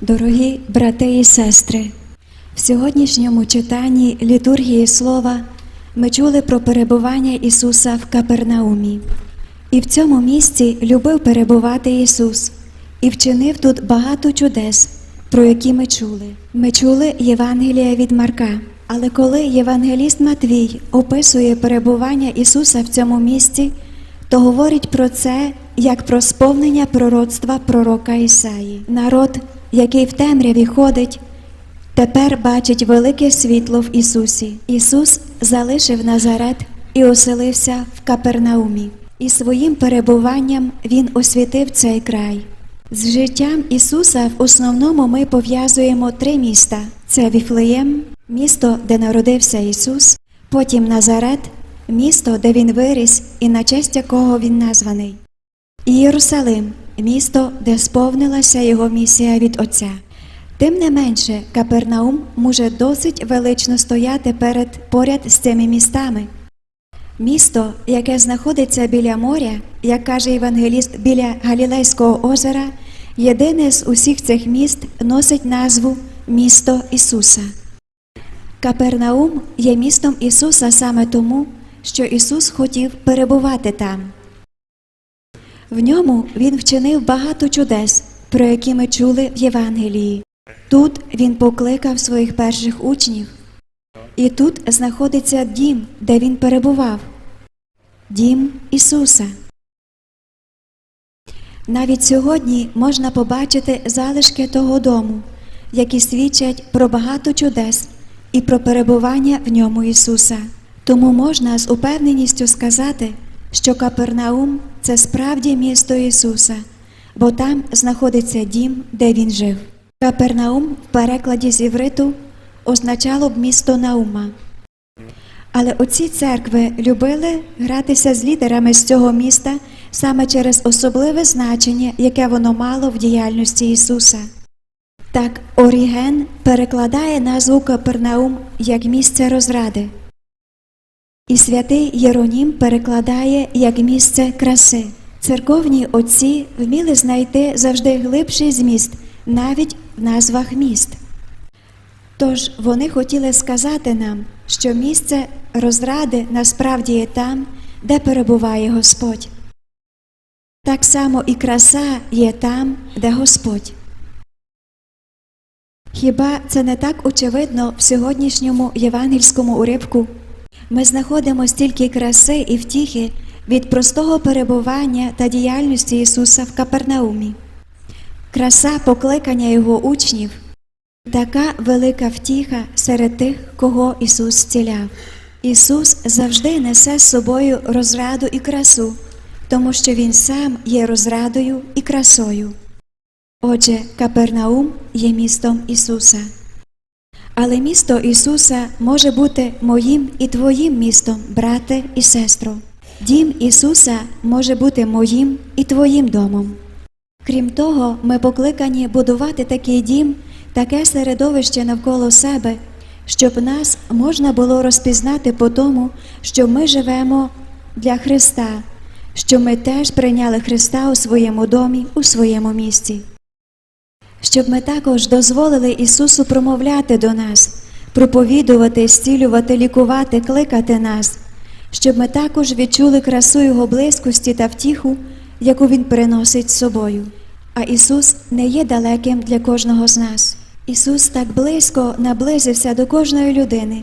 Дорогі брати і сестри, в сьогоднішньому читанні літургії слова ми чули про перебування Ісуса в Капернаумі. І в цьому місці любив перебувати Ісус і вчинив тут багато чудес, про які ми чули. Ми чули Євангелія від Марка. Але коли євангеліст Матвій описує перебування Ісуса в цьому місці, то говорить про це як про сповнення пророцтва пророка Ісаї. Народ, який в темряві ходить, тепер бачить велике світло в Ісусі. Ісус залишив Назарет і оселився в Капернаумі. І своїм перебуванням Він освітив цей край. З життям Ісуса в основному ми пов'язуємо три міста: це Віфлеєм, місто, де народився Ісус, потім Назарет, місто, де Він виріс і на честь якого Він названий, і місто, де сповнилася Його місія від Отця. Тим не менше, Капернаум може досить велично стояти перед поряд з цими містами. Місто, яке знаходиться біля моря, як каже євангеліст, біля Галілейського озера, єдине з усіх цих міст носить назву Місто Ісуса. Капернаум є містом Ісуса саме тому, що Ісус хотів перебувати там. В ньому Він вчинив багато чудес, про які ми чули в Євангелії. Тут Він покликав своїх перших учнів. І тут знаходиться дім, де він перебував дім Ісуса. Навіть сьогодні можна побачити залишки того дому, які свідчать про багато чудес і про перебування в ньому Ісуса. Тому можна з упевненістю сказати, що Капернаум це справді місто Ісуса, бо там знаходиться дім, де Він жив. Капернаум в перекладі з івриту означало б місто Наума. Але оці церкви любили гратися з лідерами з цього міста саме через особливе значення, яке воно мало в діяльності Ісуса. Так, Оріген перекладає назву Капернаум як місце розради, і святий Єронім перекладає як місце краси. Церковні отці вміли знайти завжди глибший зміст навіть в назвах міст. Тож вони хотіли сказати нам, що місце розради насправді є там, де перебуває Господь. Так само і краса є там, де Господь. Хіба це не так очевидно в сьогоднішньому євангельському уривку? Ми знаходимо стільки краси і втіхи від простого перебування та діяльності Ісуса в Капернаумі. Краса покликання Його учнів така велика втіха серед тих, кого Ісус зціляв. Ісус завжди несе з собою розраду і красу, тому що Він сам є розрадою і красою. Отже, Капернаум є містом Ісуса. Але місто Ісуса може бути моїм і твоїм містом, брате і сестро. Дім Ісуса може бути моїм і твоїм домом. Крім того, ми покликані будувати такий дім, таке середовище навколо себе, щоб нас можна було розпізнати по тому, що ми живемо для Христа, що ми теж прийняли Христа у своєму домі, у своєму місті. Щоб ми також дозволили Ісусу промовляти до нас, проповідувати, зцілювати, лікувати, кликати нас, щоб ми також відчули красу Його близькості та втіху, яку Він приносить з собою. А Ісус не є далеким для кожного з нас. Ісус так близько наблизився до кожної людини,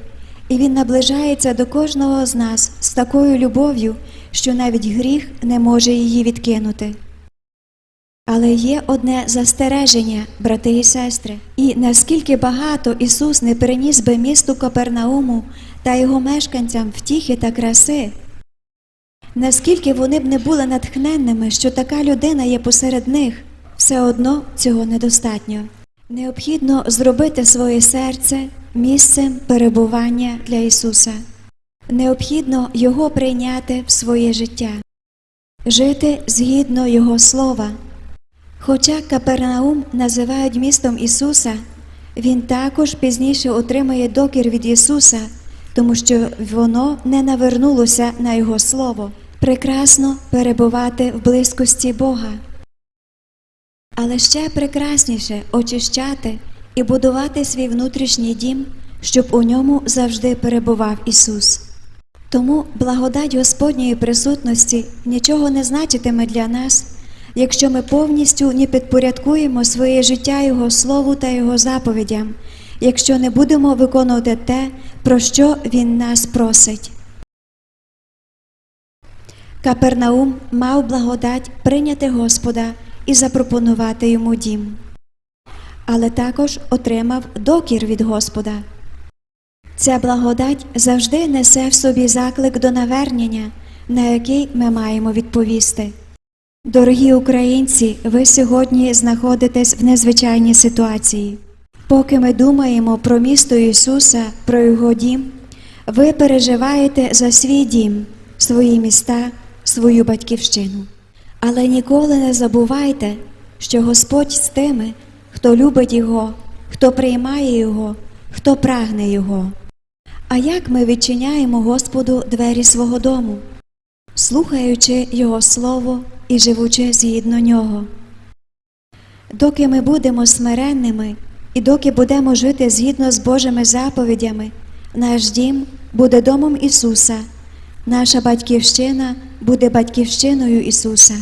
і Він наближається до кожного з нас з такою любов'ю, що навіть гріх не може її відкинути. Але є одне застереження, брати і сестри, і наскільки багато Ісус не приніс би місту Капернауму та його мешканцям втіхи та краси, наскільки вони б не були натхненними, що така людина є посеред них, все одно цього недостатньо. Необхідно зробити своє серце місцем перебування для Ісуса. Необхідно Його прийняти в своє життя, жити згідно Його слова. Хоча Капернаум називають містом Ісуса, він також пізніше отримає докір від Ісуса, тому що воно не навернулося на Його Слово. Прекрасно перебувати в близькості Бога. Але ще прекрасніше очищати і будувати свій внутрішній дім, щоб у ньому завжди перебував Ісус. Тому благодать Господньої присутності нічого не значитиме для нас, якщо ми повністю не підпорядкуємо своє життя Його Слову та Його заповідям, якщо не будемо виконувати те, про що Він нас просить. Капернаум мав благодать прийняти Господа і запропонувати йому дім, але також отримав докір від Господа. Ця благодать завжди несе в собі заклик до навернення, на який ми маємо відповісти. Дорогі українці, ви сьогодні знаходитесь в незвичайній ситуації. Поки ми думаємо про місто Ісуса, про Його дім, ви переживаєте за свій дім, свої міста, свою батьківщину. Але ніколи не забувайте, що Господь з тими, хто любить Його, хто приймає Його, хто прагне Його. А як ми відчиняємо Господу двері свого дому, слухаючи Його Слово і живучи згідно Нього? Доки ми будемо смиренними і доки будемо жити згідно з Божими заповідями, наш дім буде домом Ісуса, наша батьківщина буде батьківщиною Ісуса.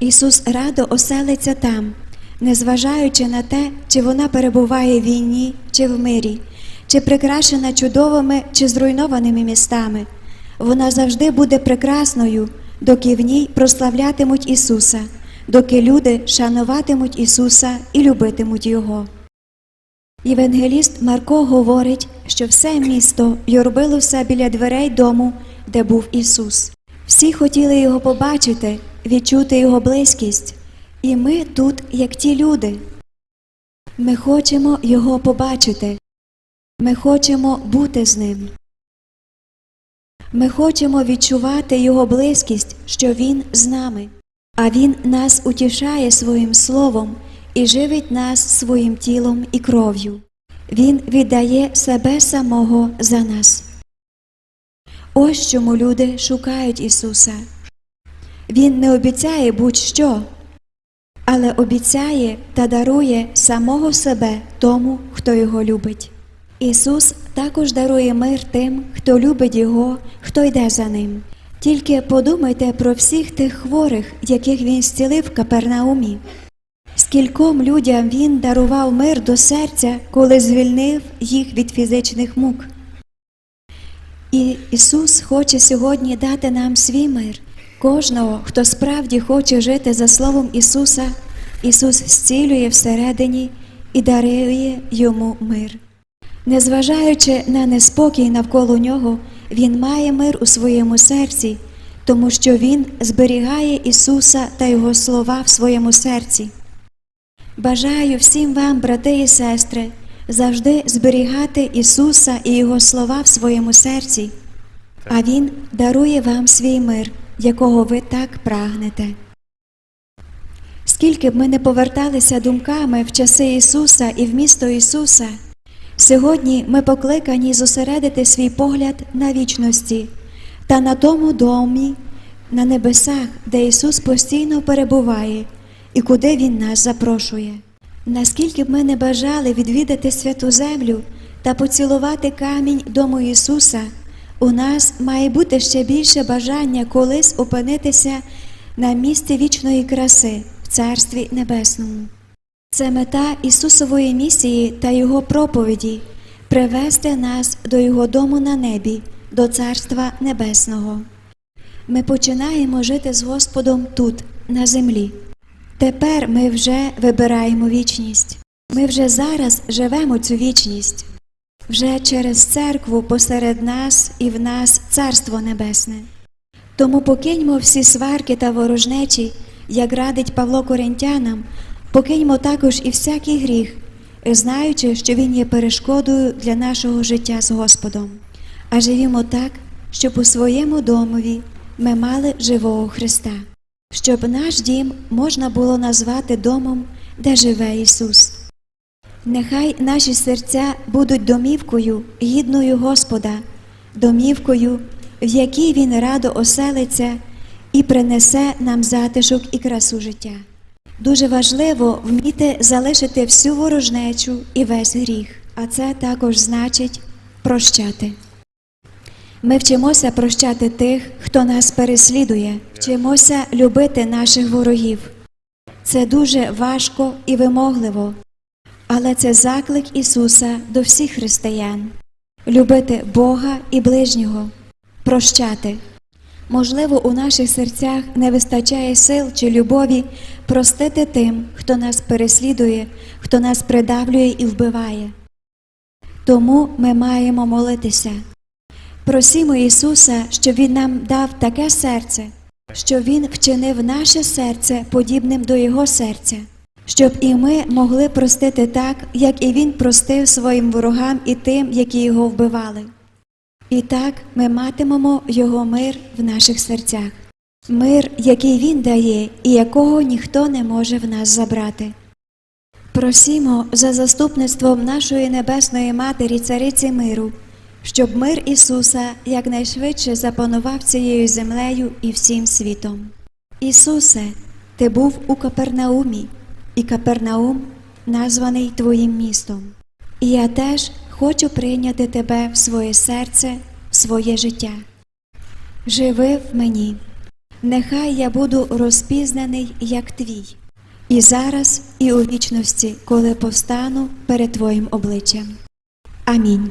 Ісус радо оселиться там, незважаючи на те, чи вона перебуває в війні чи в мирі, чи прикрашена чудовими чи зруйнованими містами. Вона завжди буде прекрасною, доки в ній прославлятимуть Ісуса, доки люди шануватимуть Ісуса і любитимуть Його. Євангеліст Марко говорить, що все місто юрбилося біля дверей дому, де був Ісус. Всі хотіли його побачити, відчути його близькість, і ми тут, як ті люди. Ми хочемо його побачити, ми хочемо бути з ним. Ми хочемо відчувати його близькість, що Він з нами, а Він нас утішає своїм словом і живить нас своїм тілом і кров'ю. Він віддає себе самого за нас. Ось чому люди шукають Ісуса. Він не обіцяє будь-що, але обіцяє та дарує самого себе тому, хто його любить. Ісус також дарує мир тим, хто любить Його, хто йде за ним. Тільки подумайте про всіх тих хворих, яких Він зцілив в Капернаумі. Скільком людям Він дарував мир до серця, коли звільнив їх від фізичних мук. І Ісус хоче сьогодні дати нам свій мир. Кожного, хто справді хоче жити за Словом Ісуса, Ісус зцілює всередині і дарує йому мир. Незважаючи на неспокій навколо нього, Він має мир у своєму серці, тому що Він зберігає Ісуса та Його слова в своєму серці. Бажаю всім вам, брати і сестри, завжди зберігати Ісуса і Його слова в своєму серці, а Він дарує вам свій мир, якого ви так прагнете. Скільки б ми не поверталися думками в часи Ісуса і в місто Ісуса, сьогодні ми покликані зосередити свій погляд на вічності та на тому домі, на небесах, де Ісус постійно перебуває і куди Він нас запрошує. Наскільки б ми не бажали відвідати святу землю та поцілувати камінь дому Ісуса, у нас має бути ще більше бажання колись опинитися на місці вічної краси в Царстві Небесному. Це мета Ісусової місії та Його проповіді привести нас до Його дому на небі, до Царства Небесного. Ми починаємо жити з Господом тут, на землі. Тепер ми вже вибираємо вічність. Ми вже зараз живемо цю вічність. Вже через церкву посеред нас і в нас Царство Небесне. Тому покиньмо всі сварки та ворожнечі, як радить Павло Коринтянам, покиньмо також і всякий гріх, знаючи, що він є перешкодою для нашого життя з Господом. А живімо так, щоб у своєму домові ми мали живого Христа, щоб наш дім можна було назвати домом, де живе Ісус. Нехай наші серця будуть домівкою, гідною Господа, домівкою, в якій Він радо оселиться і принесе нам затишок і красу життя. Дуже важливо вміти залишити всю ворожнечу і весь гріх, а це також значить прощати. Ми вчимося прощати тих, хто нас переслідує, вчимося любити наших ворогів. Це дуже важко і вимогливо, але це заклик Ісуса до всіх християн любити Бога і ближнього, прощати. Можливо, у наших серцях не вистачає сил чи любові простити тим, хто нас переслідує, хто нас придавлює і вбиває. Тому ми маємо молитися. Просімо Ісуса, щоб Він нам дав таке серце, щоб Він вчинив наше серце подібним до Його серця, щоб і ми могли простити так, як і Він простив своїм ворогам і тим, які його вбивали. І так ми матимемо Його мир в наших серцях, мир, який Він дає і якого ніхто не може в нас забрати. Просімо за заступництвом нашої Небесної Матері, Цариці миру, щоб мир Ісуса якнайшвидше запанував цією землею і всім світом. Ісусе, Ти був у Капернаумі, і Капернаум названий Твоїм містом. І я теж хочу прийняти Тебе в своє серце, в своє життя. Живи в мені, нехай я буду розпізнаний, як Твій, і зараз, і у вічності, коли повстану перед Твоїм обличчям. Амінь.